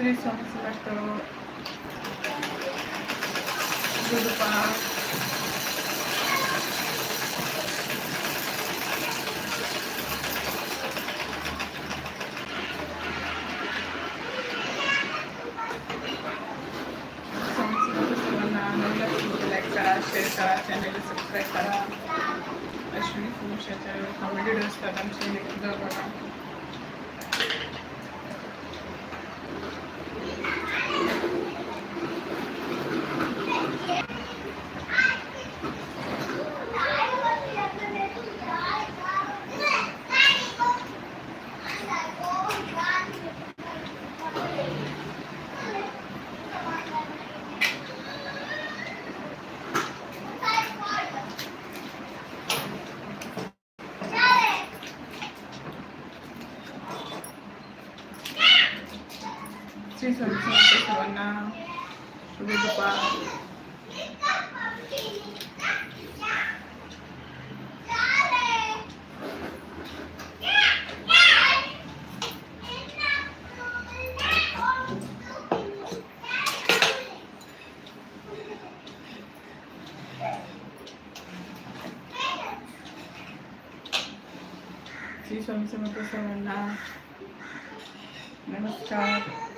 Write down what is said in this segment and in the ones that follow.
श्री स्वामी समर्थ गुरुपा स्वामी समर्थ सर्वांना नवला like share करा चॅनलला सबस्क्राईब करा अश्विनी पुरुषाच्या कॉमेडी असतात आमचे बघा श्री स्वामी समर्थ सर्वांना शुभ दुपार श्री स्वामी समर्थ सर्वांना नमस्कार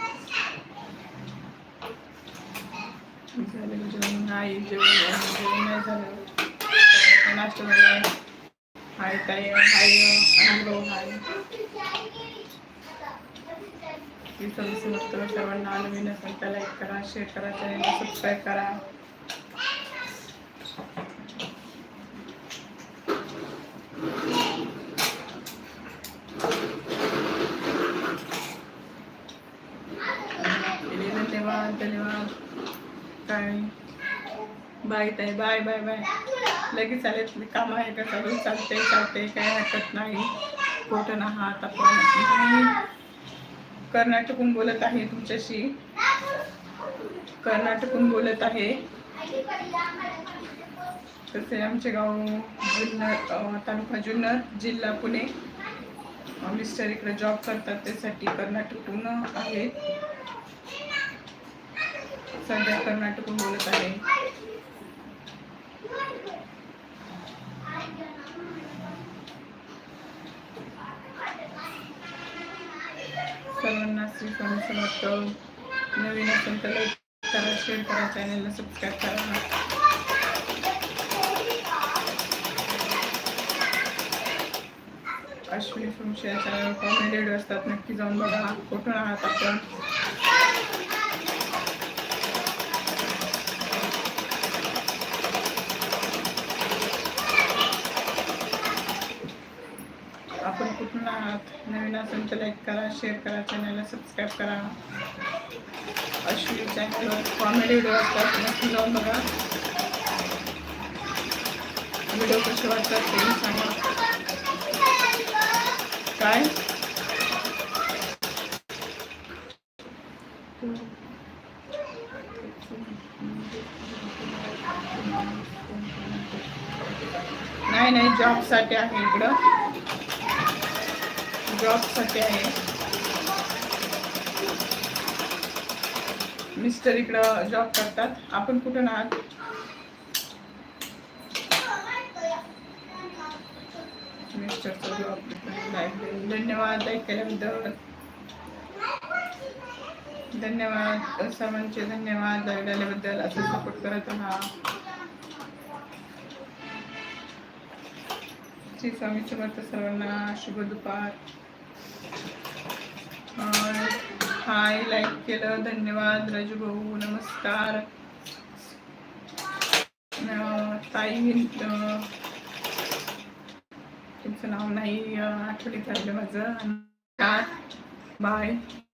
झालं आई जेवण जेवण नाही झालं. नाश्ता झाला. हाय ताई hi hello hi. Shri Swami Samarth सर्वांना नवीन असेल तर लाईक करा शेअर करा चॅनलला सबस्क्राईब करा धन्यवाद धन्यवाद काय बाय ताई बाय बाय बाय. लगेच आले तुम्ही काम आहे का चालू चालते चालते काय हरकत नाही. खोटं आहात आपण मी कर्नाटकहून बोलत आहे तुमच्याशी. कर्नाटकहून बोलत आहे. तसे आमचे गाव जुन्नर तालुका जुन्नर जिल्हा पुणे. मिस्टर इकडे जॉब करतात त्यासाठी कर्नाटकून आहे सध्या कर्नाटकहून बोलत आहे. सर्वांना श्री स्वामी समर्थ. नवीन असेल तर लाईक करा शेअर करा चॅनलला सबस्क्राईब करा. अश्विनी फुमशे चॅनल कॉमेडेड असतात नक्की जाऊन बघा. कुठून आहात आपण कुठून आहात नवीन असेल तर लाईक करा शेअर करा चॅनलला सबस्क्राईब करा. अश्विनी चॅनलवर कॉमेडी व्हिडिओ असतात. नक्की जाऊन बघा. व्हिडिओ कसे वाटतात ते सांगा. काय? नाही नाही जॉबसाठी आहे इकडं. जॉबसाठी आहे मिस्टर इकडं जॉब करतात. आपण कुठून आहात? मिस्टरचा जॉब धन्यवाद ऐकल्याबद्दल. केल्याबद्दल धन्यवाद. सर्वांचे धन्यवाद लाईक आल्याबद्दल असं सपोर्ट करत राहा. श्री स्वामी समर्थ सर्वांना शुभ दुपार. हाय लाईक केलं. धन्यवाद राजू भाऊ. नमस्कार. ताई तुमचं नाव नाही आठवडीत आठवणीत माझं. नमस्कार. बाय.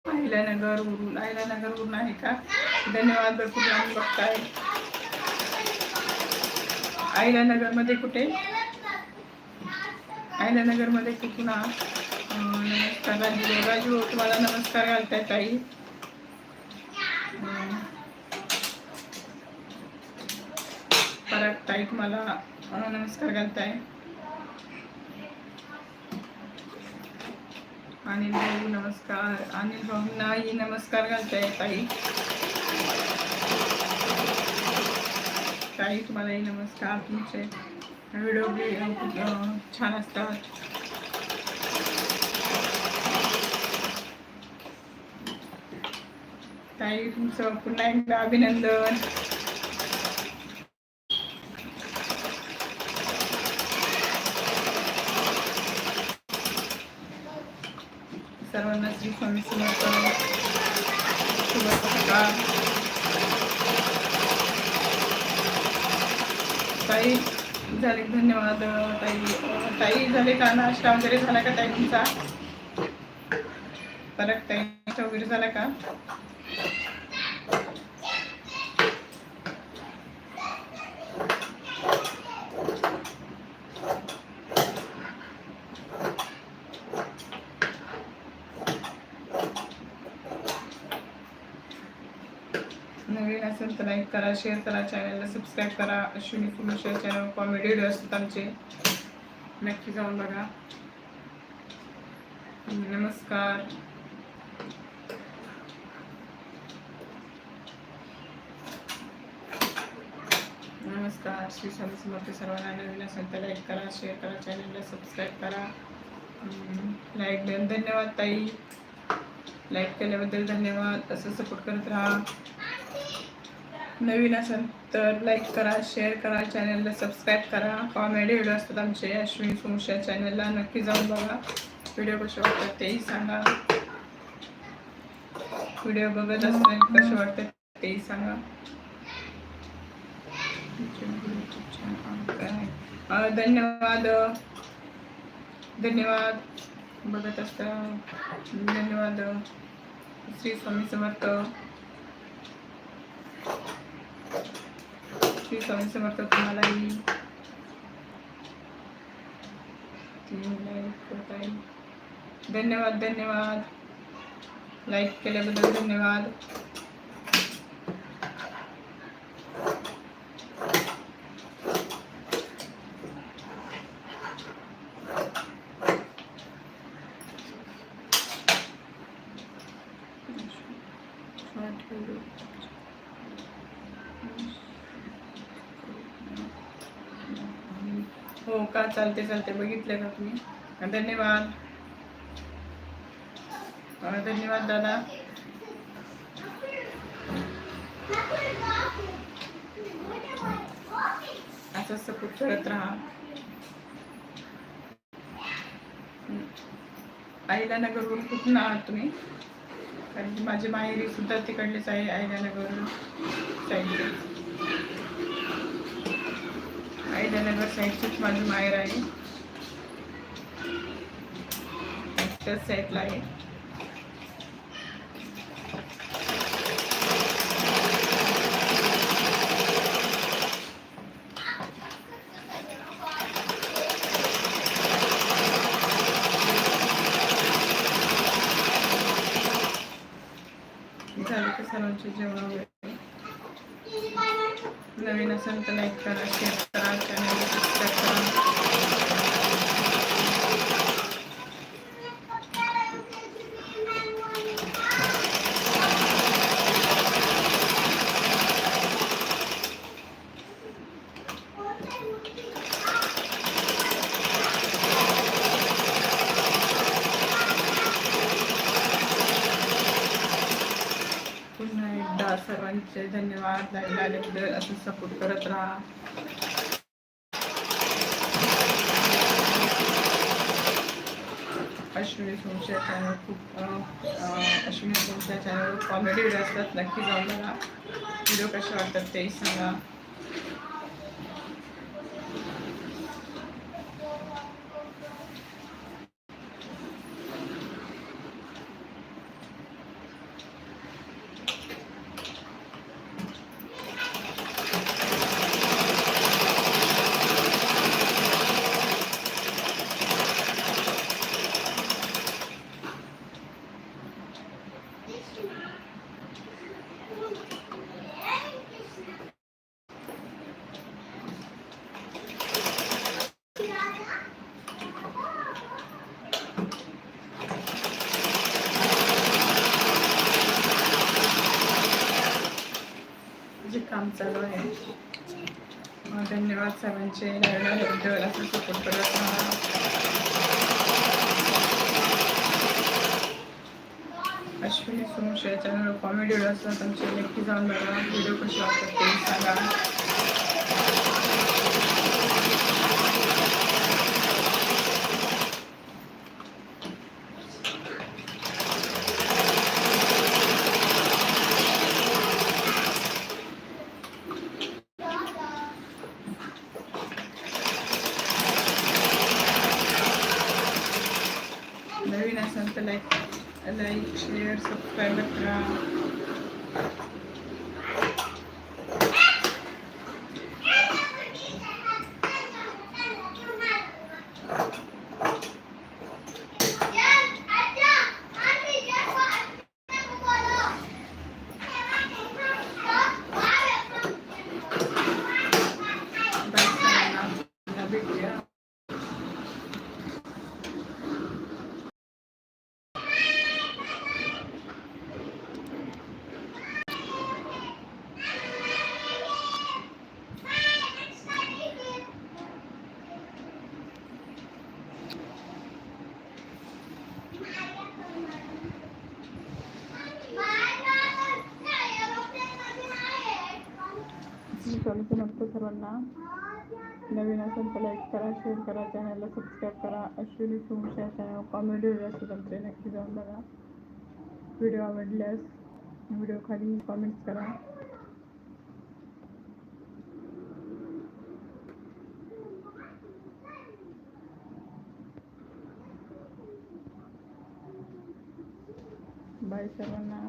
आहिल्यानगर वरून आहिल्यानगर वरून आहे का? धन्यवाद भरपूर लांब बघताय. अहिल्यानगरमध्ये कुठे? अहिल्यानगरमध्ये कुठून आहात? नमस्कार राजू राजू हो, तुम्हाला नमस्कार घालताय ताई. परत ताई तुम्हाला नमस्कार घालताय. अनिल भाऊ नमस्कार. अनिल भाऊंनाही नमस्कार घालताय ताई. ताई तुम्हालाही नमस्कार. तुमचे व्हिडिओ छान असतात. ताई तुमचं पुन्हा एकदा अभिनंदन. सर्वांना श्री स्वामी समर्थ शुभ सकाळ ताई झाले धन्यवाद ताई? ताई झाले का नाश्ता वगैरे झाला का ताई तुमचा? परत ताई नाश्ता वगैरे झाला का नवीन असेल तर लाईक करा शेअर करा चॅनलला सबस्क्राईब करा. अश्विनी कुलशेर चॅनल कॉमेडी व्हिडिओ असतात आमचे. नक्की जाऊन बघा. नमस्कार. नमस्कार. श्री स्वामी समर्थ सर्वांना नवीन असेल तर लाईक करा शेअर करा चॅनलला सबस्क्राईब करा. लाईक धन्यवाद ताई. लाईक केल्याबद्दल धन्यवाद. असं सपोर्ट करत राहा. नवीन असेल तर लाईक करा शेअर करा चॅनलला सबस्क्राईब करा. कॉमेडी व्हिडिओ असतात आमचे अश्विन सुमुशा चॅनलला नक्की जाऊन बघा. व्हिडिओ कसे वाटतात तेही सांगा. व्हिडिओ बघत असताना कसे वाटतात तेही सांगा. धन्यवाद. धन्यवाद. बघत असता. धन्यवाद. श्री स्वामी समर्थ. श्री स्वामी समर्थ तुम्हालाही तीन लाईक होताय. धन्यवाद धन्यवाद। लाईक केल्याबद्दल धन्यवाद। हो का चालते चालते. बघितले का तुम्ही? धन्यवाद. धन्यवाद दादा. असं खूप करत राहा. हम्म. आईला नगरवरून कुठून आहात तुम्ही. कारण की माझी माहेरी सुद्धा तिकडलीच आहे आईला नगर साईडची आईला नगर साईडचीच माझी माहेर आहे. त्याच साईडला आहे. झालं की सर्वांचे जेवण वगैरे. እግዚአብሔር ሰምት ላይ ከራሴ ስራ ቀን धन्यवाद लाईव्ह आल्याबद्दल असं सपोर्ट करत राहा. अश्विनी सोमशा चॅनल खूप अश्विनी सोमशा चॅनलवर कॉमेडी व्हिडिओ असतात नक्की जाऊन बघा. व्हिडिओ कसे वाटतात तेही सांगा. जे काम चालू आहे. धन्यवाद सर्वांचे नवीन असं सपोर्ट करत राहा. अश्विनी सोमशे चॅनल कॉमेडी व्हिडिओ असतात आमचे नक्की जाऊन बघा. व्हिडिओ कसे वाटतात ते सांगा नवीन असेल तर लाईक लाईक शेअर सबस्क्राईब करा बाय सर्वांना. पुन्हा भेटूया स्वागत नसतो सर्वांना. नवीन असेल तर लाईक करा शेअर करा चॅनलला सबस्क्राईब करा. अश्विनी सोमशा चॅनल कॉमेडी व्हिडिओ असतो तुमचे नक्की जाऊन बघा. व्हिडिओ आवडल्यास व्हिडिओ खाली कॉमेंट्स करा. बाय सर्वांना.